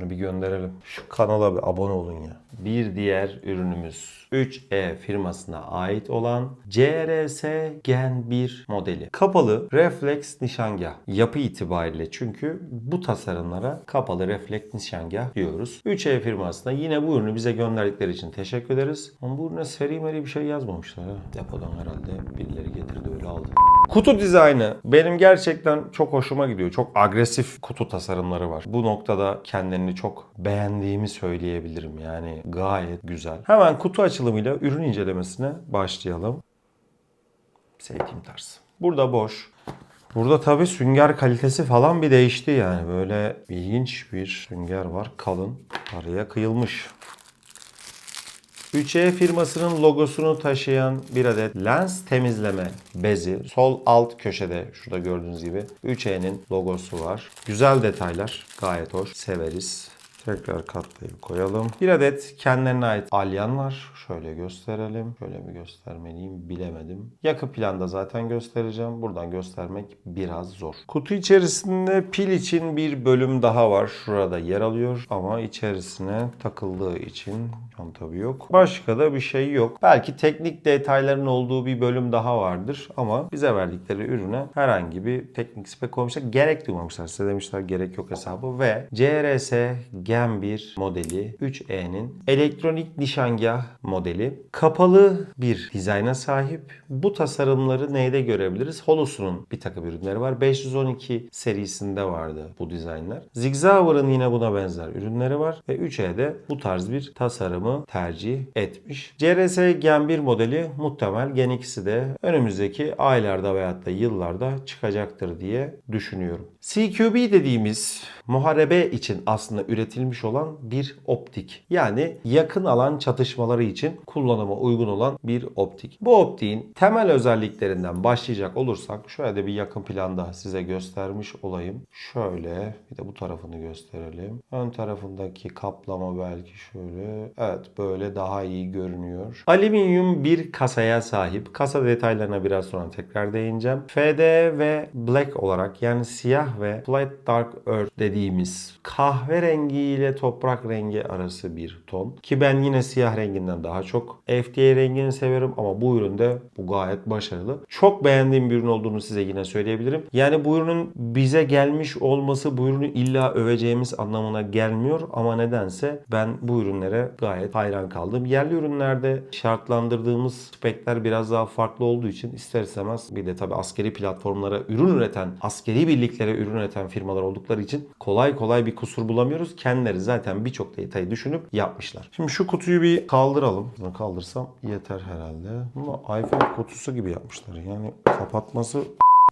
Şunu bir gönderelim. Şu kanala bir abone olun ya. Bir diğer ürünümüz 3E firmasına ait olan CRS Gen 1 modeli. Kapalı refleks nişangah. Yapı itibariyle çünkü bu tasarımlara kapalı refleks nişangah diyoruz. 3E firmasına yine bu ürünü bize gönderdikleri için teşekkür ederiz. Ama bu ürüne seri meri bir şey yazmamışlar ha. Depodan herhalde birileri getirdi öyle aldı. Kutu dizaynı benim gerçekten çok hoşuma gidiyor. Çok agresif kutu tasarımları var. Bu noktada kendilerini çok beğendiğimi söyleyebilirim. Yani gayet güzel. Hemen kutu açılımıyla ürün incelemesine başlayalım. Sevdiğim tarz. Burada boş. Burada tabi sünger kalitesi falan bir değişti yani. Böyle ilginç bir sünger var. Kalın. Araya kıyılmış. 3E firmasının logosunu taşıyan bir adet lens temizleme bezi. Sol alt köşede şurada gördüğünüz gibi 3E'nin logosu var. Güzel detaylar. Gayet hoş. Severiz. Tekrar katlayıp koyalım. Bir adet kendilerine ait alyan var. Şöyle gösterelim. Şöyle mi göstermeliyim bilemedim. Yakı planda zaten göstereceğim. Buradan göstermek biraz zor. Kutu içerisinde pil için bir bölüm daha var. Şurada yer alıyor. Ama içerisine takıldığı için yan tabi yok. Başka da bir şey yok. Belki teknik detayların olduğu bir bölüm daha vardır. Ama bize verdikleri ürüne herhangi bir teknik spek koymuşlar. Gerek duymamışlar. Size demişler gerek yok hesabı. Ve CRS Gen 1 modeli 3E'nin elektronik nişangah modeli. Kapalı bir dizayna sahip. Bu tasarımları neyde görebiliriz? Holosun'un bir takım ürünleri var. 512 serisinde vardı bu dizaynlar. Zigzauer'ın yine buna benzer ürünleri var. Ve 3E'de bu tarz bir tasarımı tercih etmiş. CRS Gen 1 modeli muhtemel Gen 2'si de önümüzdeki aylarda veyahut da yıllarda çıkacaktır diye düşünüyorum. CQB dediğimiz muharebe için aslında üretilmiş olan bir optik. Yani yakın alan çatışmaları için kullanıma uygun olan bir optik. Bu optiğin temel özelliklerinden başlayacak olursak şöyle de bir yakın planda size göstermiş olayım. Şöyle bir de bu tarafını gösterelim. Ön tarafındaki kaplama belki şöyle. Evet böyle daha iyi görünüyor. Alüminyum bir kasaya sahip. Kasa detaylarına biraz sonra tekrar değineceğim. FD ve Black olarak yani siyah ve Flat Dark Earth dediğimiz kahverengi ile toprak rengi arası bir ton. Ki ben yine siyah renginden daha çok FDA rengini severim ama bu üründe bu gayet başarılı. Çok beğendiğim bir ürün olduğunu size yine söyleyebilirim. Yani bu ürünün bize gelmiş olması bu ürünü illa öveceğimiz anlamına gelmiyor ama nedense ben bu ürünlere gayet hayran kaldım. Yerli ürünlerde şartlandırdığımız spekler biraz daha farklı olduğu için ister istemez bir de tabi askeri platformlara ürün üreten, askeri birliklere ürün üreten firmalar oldukları için kolay kolay bir kusur bulamıyoruz. Kendileri zaten birçok detayı düşünüp yapmışlar. Şimdi şu kutuyu bir kaldıralım. Bunu kaldırsam yeter herhalde. Bunu iPhone kutusu gibi yapmışlar. Yani kapatması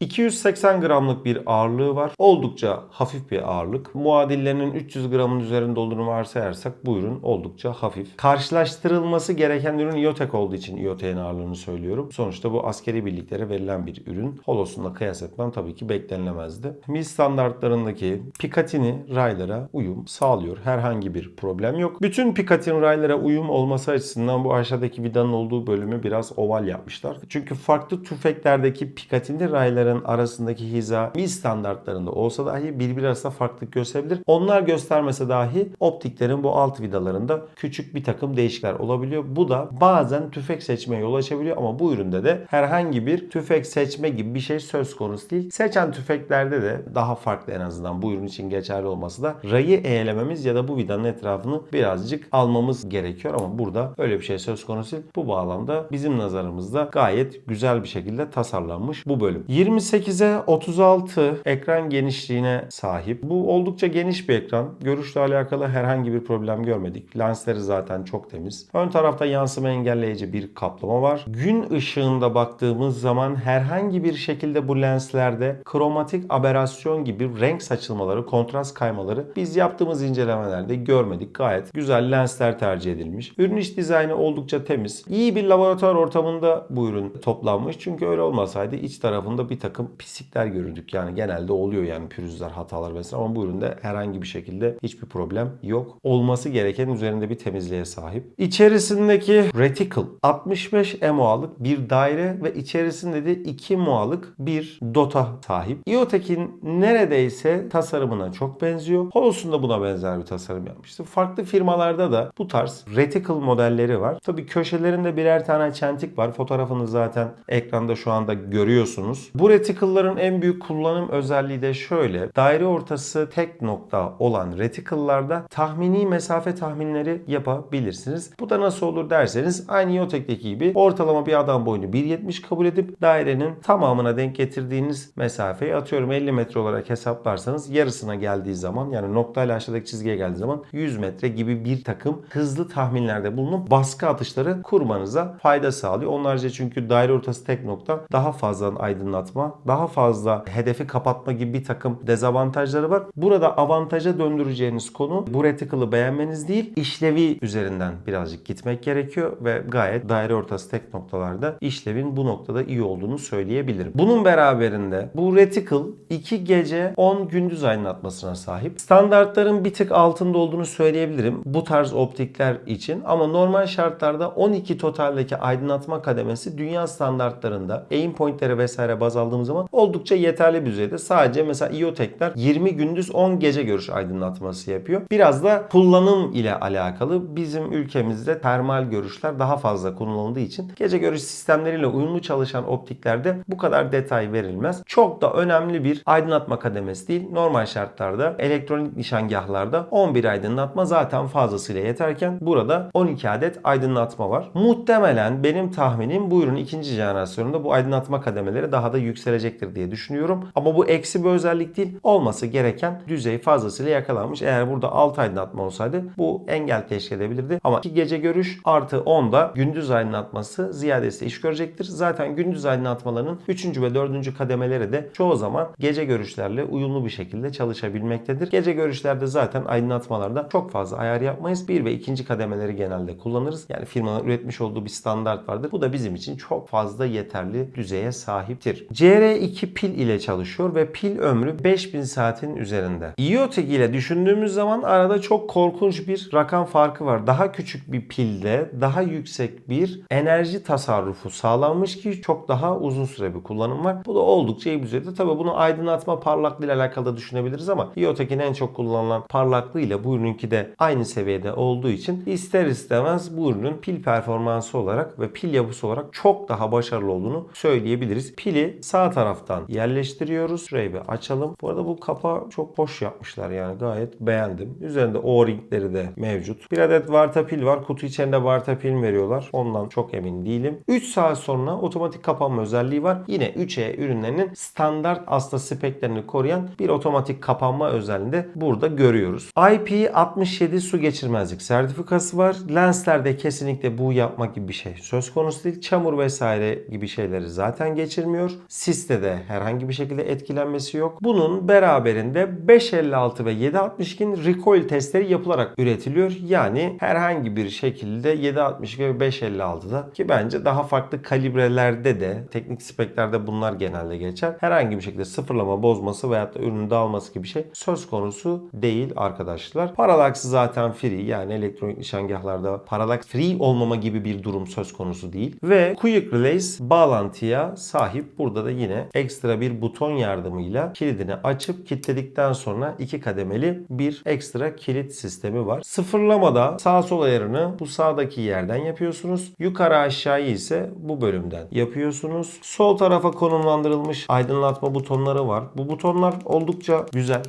280 gramlık bir ağırlığı var. Oldukça hafif bir ağırlık. Muadillerinin 300 gramın üzerinde olduğunu varsayarsak bu ürün oldukça hafif. Karşılaştırılması gereken ürün IoTech olduğu için IoTech'in ağırlığını söylüyorum. Sonuçta bu askeri birliklere verilen bir ürün. Holosun'la kıyas etmem tabii ki beklenilemezdi. MIL standartlarındaki Picatinny raylara uyum sağlıyor. Herhangi bir problem yok. Bütün Picatinny raylara uyum olması açısından bu aşağıdaki vidanın olduğu bölümü biraz oval yapmışlar. Çünkü farklı tüfeklerdeki Picatinny rayların arasındaki hiza MIL standartlarında olsa dahi birbiri arasında farklılık gösterebilir. Onlar göstermese dahi optiklerin bu alt vidalarında küçük bir takım değişiklikler olabiliyor. Bu da bazen tüfek seçmeye yol açabiliyor ama bu üründe de herhangi bir tüfek seçme gibi bir şey söz konusu değil. Seçen tüfeklerde de daha farklı en azından bu ürün için geçerli olması da rayı eğlememiz ya da bu vidanın etrafını birazcık almamız gerekiyor ama burada öyle bir şey söz konusu değil. Bu bağlamda bizim nazarımızda gayet güzel bir şekilde tasarlanmış bu bölüm. 28'e 36 ekran genişliğine sahip. Bu oldukça geniş bir ekran. Görüşle alakalı herhangi bir problem görmedik. Lensleri zaten çok temiz. Ön tarafta yansıma engelleyici bir kaplama var. Gün ışığında baktığımız zaman herhangi bir şekilde bu lenslerde kromatik aberasyon gibi renk saçılmaları, kontrast kaymaları biz yaptığımız incelemelerde görmedik. Gayet güzel lensler tercih edilmiş. Ürün iç dizaynı oldukça temiz. İyi bir laboratuvar ortamında bu ürün toplanmış. Çünkü öyle olmasaydı iç tarafında bir takım pislikler görürdük. Yani genelde oluyor yani pürüzler, hatalar vesaire ama bu üründe herhangi bir şekilde hiçbir problem yok. Olması gereken üzerinde bir temizliğe sahip. İçerisindeki reticle 65 MOA'lık bir daire ve içerisinde de 2 MOA'lık bir dota sahip. IoTech'in neredeyse tasarımına çok benziyor. Holos'un da buna benzer bir tasarım yapmıştı. Farklı firmalarda da bu tarz reticle modelleri var. Tabii köşelerinde birer tane çentik var. Fotoğrafını zaten ekranda şu anda görüyorsunuz. Bu reticle'ların en büyük kullanım özelliği de şöyle. Daire ortası tek nokta olan reticle'larda tahmini mesafe tahminleri yapabilirsiniz. Bu da nasıl olur derseniz aynı IoTech'teki gibi ortalama bir adam boyunu 1.70 kabul edip dairenin tamamına denk getirdiğiniz mesafeyi atıyorum 50 metre olarak hesaplarsanız yarısına geldiği zaman yani noktayla aşağıdaki çizgiye geldiği zaman 100 metre gibi bir takım hızlı tahminlerde bulunup baskı atışları kurmanıza fayda sağlıyor. Onlarca çünkü daire ortası tek nokta daha fazla aydınlatma, daha fazla hedefi kapatma gibi bir takım dezavantajları var. Burada avantaja döndüreceğiniz konu bu reticle'ı beğenmeniz değil, işlevi üzerinden birazcık gitmek gerekiyor ve gayet daire ortası tek noktalarda işlevin bu noktada iyi olduğunu söyleyebilirim. Bunun beraberinde bu reticle 2 gece 10 gündüz aydınlatmasına sahip. Standartların bir tık altında olduğunu söyleyebilirim bu tarz optikler için ama normal şartlarda 12 totaldeki aydınlatma kademesi dünya standartlarında aim pointleri vesaire baz aldığımız zaman oldukça yeterli bir düzeyde. Sadece mesela IoTech'ler 20 gündüz 10 gece görüş aydınlatması yapıyor. Biraz da kullanım ile alakalı bizim ülkemizde termal görüşler daha fazla kullanıldığı için gece görüş sistemleriyle uyumlu çalışan optiklerde bu kadar detay verilmez. Çok da önemli bir aydınlatma kademesi değil. Normal şartlarda elektronik nişangahlarda 11 aydınlatma zaten fazlasıyla yeterken burada 12 adet aydınlatma var. Muhtemelen benim tahminim bu ürün ikinci jenerasyonunda bu aydınlatma kademeleri daha da yükselecektir diye düşünüyorum. Ama bu eksi bir özellik değil. Olması gereken düzey fazlasıyla yakalanmış. Eğer burada 6 aydınlatma olsaydı bu engel teşkil edebilirdi. Ama 2 gece görüş artı 10 da gündüz aydınlatması ziyadesiyle iş görecektir. Zaten gündüz aydınlatmalarının 3. ve 4. kademeleri de çoğu zaman gece görüşlerle uyumlu bir şekilde çalışabilmektedir. Gece görüşlerde zaten aydınlatmalarda çok fazla ayar yapmayız. 1 ve 2. kademeleri genelde kullanırız. Yani firmanın üretmiş olduğu bir standart vardır. Bu da bizim için çok fazla yeterli düzeye sahiptir. CR2 pil ile çalışıyor ve pil ömrü 5000 saatin üzerinde. IoTech ile düşündüğümüz zaman arada çok korkunç bir rakam farkı var. Daha küçük bir pilde daha yüksek bir enerji tasarrufu sağlanmış ki çok daha uzun süre bir kullanım var. Bu da oldukça iyi bir düzeyde. Tabi bunu aydınlatma parlaklığı ile alakalı da düşünebiliriz ama IoTech'in en çok kullanılan parlaklığıyla bu ürününki de aynı seviyede olduğu için ister istemez bu ürünün pil performansı olarak ve pil yapısı olarak çok daha başarılı olduğunu söyleyebiliriz. Pili sağ taraftan yerleştiriyoruz. Şurayı bir açalım. Bu arada bu kapağı çok hoş yapmışlar yani gayet beğendim. Üzerinde O-ringleri de mevcut. Bir adet Varta pil var. Kutu içerisinde Varta pil veriyorlar. Ondan çok emin değilim. 3 saat sonra otomatik kapanma özelliği var. Yine 3E ürünlerinin standart asla speklerini koruyan bir otomatik kapanma özelliğini de burada görüyoruz. IP67 su geçirmezlik sertifikası var. Lenslerde kesinlikle bu yapmak gibi bir şey söz konusu değil. Çamur vesaire gibi şeyleri zaten geçirmiyor. Siste de herhangi bir şekilde etkilenmesi yok. Bunun beraberinde 556 ve 762'nin recoil testleri yapılarak üretiliyor. Yani herhangi bir şekilde 762 ve 556'da ki bence daha farklı kalibrelerde de teknik speklerde bunlar genelde geçer. Herhangi bir şekilde sıfırlama bozması veyahut da ürünün dağılması gibi bir şey söz konusu değil arkadaşlar. Parallax zaten free yani elektronik nişangahlarda parallax free olmama gibi bir durum söz konusu değil. Ve Quick Release bağlantıya sahip. Burada da yine ekstra bir buton yardımıyla kilidini açıp kilitledikten sonra iki kademeli bir ekstra kilit sistemi var. Sıfırlamada sağ sol ayarını bu sağdaki yerden yapıyorsunuz. Yukarı aşağıyı ise bu bölümden yapıyorsunuz. Sol tarafa konumlandırılmış aydınlatma butonları var. Bu butonlar oldukça güzel.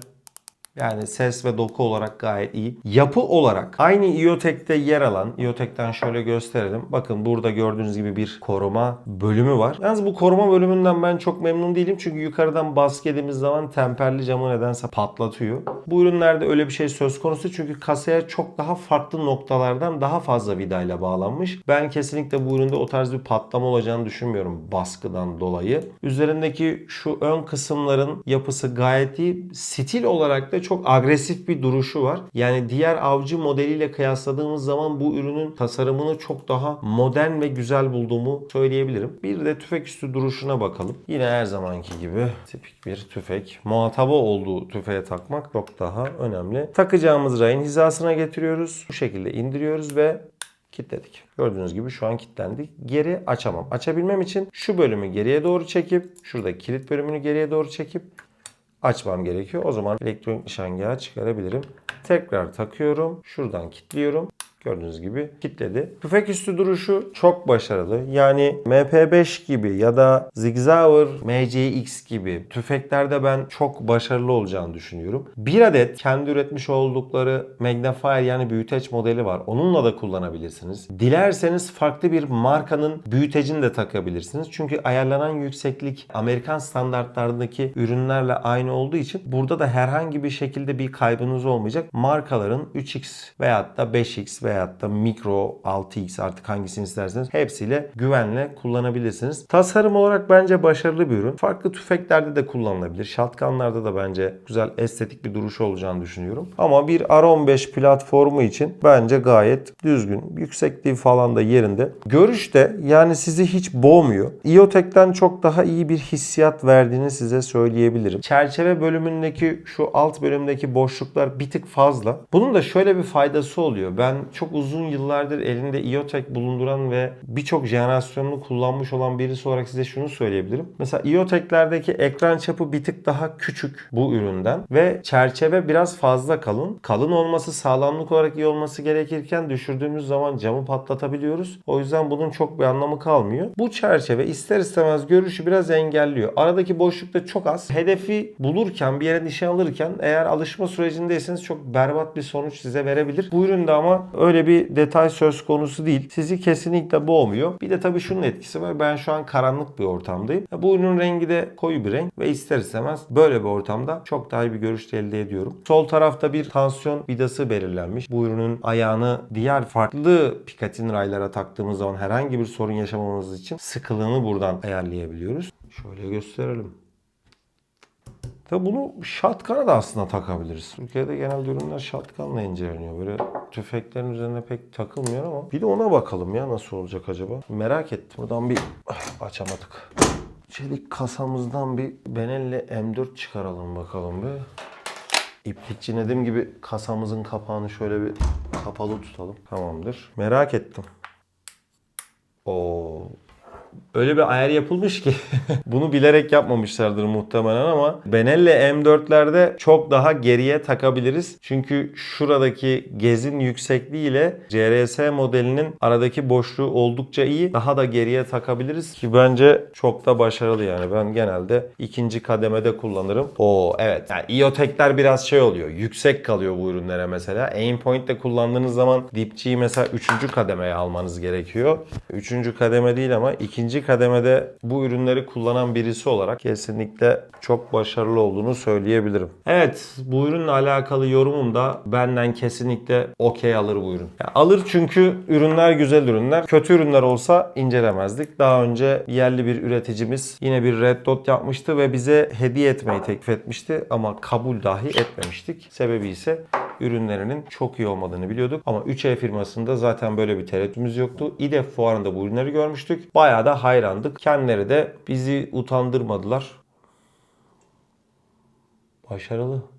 Yani ses ve doku olarak gayet iyi. Yapı olarak aynı IoTech'te yer alan, IoTech'ten şöyle gösterelim. Bakın burada gördüğünüz gibi bir koruma bölümü var. Yalnız bu koruma bölümünden ben çok memnun değilim. Çünkü yukarıdan baskı yediğimiz zaman temperli camı nedense patlatıyor. Bu ürünlerde öyle bir şey söz konusu. Çünkü kasaya çok daha farklı noktalardan daha fazla vidayla bağlanmış. Ben kesinlikle bu üründe o tarz bir patlama olacağını düşünmüyorum baskıdan dolayı. Üzerindeki şu ön kısımların yapısı gayet iyi. Stil olarak da çok agresif bir duruşu var. Yani diğer avcı modeliyle kıyasladığımız zaman bu ürünün tasarımını çok daha modern ve güzel bulduğumu söyleyebilirim. Bir de tüfek üstü duruşuna bakalım. Yine her zamanki gibi tipik bir tüfek. Muhatabı olduğu tüfeğe takmak çok daha önemli. Takacağımız rayın hizasına getiriyoruz. Bu şekilde indiriyoruz ve kilitledik. Gördüğünüz gibi şu an kilitlendik. Geri açamam. Açabilmem için şu bölümü geriye doğru çekip şurada kilit bölümünü geriye doğru çekip açmam gerekiyor. O zaman elektronik nişangahı çıkarabilirim. Tekrar takıyorum. Şuradan kilitliyorum. Gördüğünüz gibi kilitledi. Tüfek üstü duruşu çok başarılı. Yani MP5 gibi ya da Sig Sauer MCX gibi tüfeklerde ben çok başarılı olacağını düşünüyorum. Bir adet kendi üretmiş oldukları Magnifier yani büyüteç modeli var. Onunla da kullanabilirsiniz. Dilerseniz farklı bir markanın büyütecini de takabilirsiniz. Çünkü ayarlanan yükseklik Amerikan standartlarındaki ürünlerle aynı olduğu için burada da herhangi bir şekilde bir kaybınız olmayacak. Markaların 3X veyahut da 5X veyahut da Micro 6X artık hangisini isterseniz hepsiyle güvenle kullanabilirsiniz. Tasarım olarak bence başarılı bir ürün. Farklı tüfeklerde de kullanılabilir. Shotgunlarda da bence güzel estetik bir duruşu olacağını düşünüyorum. Ama bir R15 platformu için bence gayet düzgün. Yüksekliği falan da yerinde. Görüşte yani sizi hiç boğmuyor. IoTech'ten çok daha iyi bir hissiyat verdiğini size söyleyebilirim. Çerçeve bölümündeki şu alt bölümdeki boşluklar bir tık fazla. Bunun da şöyle bir faydası oluyor. Ben çok uzun yıllardır elinde IoTech bulunduran ve birçok jenerasyonunu kullanmış olan birisi olarak size şunu söyleyebilirim. Mesela IoTech'lerdeki ekran çapı bir tık daha küçük bu üründen ve çerçeve biraz fazla kalın. Kalın olması sağlamlık olarak iyi olması gerekirken düşürdüğümüz zaman camı patlatabiliyoruz. O yüzden bunun çok bir anlamı kalmıyor. Bu çerçeve ister istemez görüşü biraz engelliyor. Aradaki boşluk da çok az. Hedefi bulurken bir yere nişan alırken eğer alışma sürecindeyseniz çok berbat bir sonuç size verebilir. Bu üründe ama öyle bir detay söz konusu değil. Sizi kesinlikle boğmuyor. Bir de tabii şunun etkisi var. Ben şu an karanlık bir ortamdayım. Bu ürünün rengi de koyu bir renk ve ister istemez böyle bir ortamda çok daha iyi bir görüş elde ediyorum. Sol tarafta bir tansiyon vidası belirlenmiş. Bu ürünün ayağını diğer farklı Picatinny raylara taktığımız zaman herhangi bir sorun yaşamamamız için sıkılığını buradan ayarlayabiliyoruz. Şöyle gösterelim. Tabi bunu shotgun'a da aslında takabiliriz. Türkiye'de genelde ürünler shotgun'la inceleniyor. Böyle tüfeklerin üzerine pek takılmıyor ama bir de ona bakalım ya nasıl olacak acaba. Merak ettim. Buradan bir açamadık. Çelik kasamızdan bir Benelli M4 çıkaralım bakalım bir. İplikçi Nedim gibi kasamızın kapağını şöyle bir kapalı tutalım. Tamamdır. Merak ettim. Oo. Öyle bir ayar yapılmış ki bunu bilerek yapmamışlardır muhtemelen ama Benelli M4'lerde çok daha geriye takabiliriz. Çünkü şuradaki gezin yüksekliği ile CRS modelinin aradaki boşluğu oldukça iyi. Daha da geriye takabiliriz ki bence çok da başarılı yani. Ben genelde ikinci kademede kullanırım. Oo evet. Yani IoTech'ler biraz şey oluyor. Yüksek kalıyor bu ürünlere mesela. Aimpoint'te kullandığınız zaman dipçiyi mesela üçüncü kademeye almanız gerekiyor. Üçüncü kademe değil ama ikinci kademede bu ürünleri kullanan birisi olarak kesinlikle çok başarılı olduğunu söyleyebilirim. Evet bu ürünle alakalı yorumum da benden kesinlikle okey alır bu ürün. Ya alır çünkü ürünler güzel ürünler. Kötü ürünler olsa incelemezdik. Daha önce yerli bir üreticimiz yine bir red dot yapmıştı ve bize hediye etmeyi teklif etmişti ama kabul dahi etmemiştik. Sebebi ise ürünlerinin çok iyi olmadığını biliyorduk. Ama 3E firmasında zaten böyle bir tereddütümüz yoktu. İDEF fuarında bu ürünleri görmüştük. Bayağı da hayrandık. Kendileri de bizi utandırmadılar. Başarılı.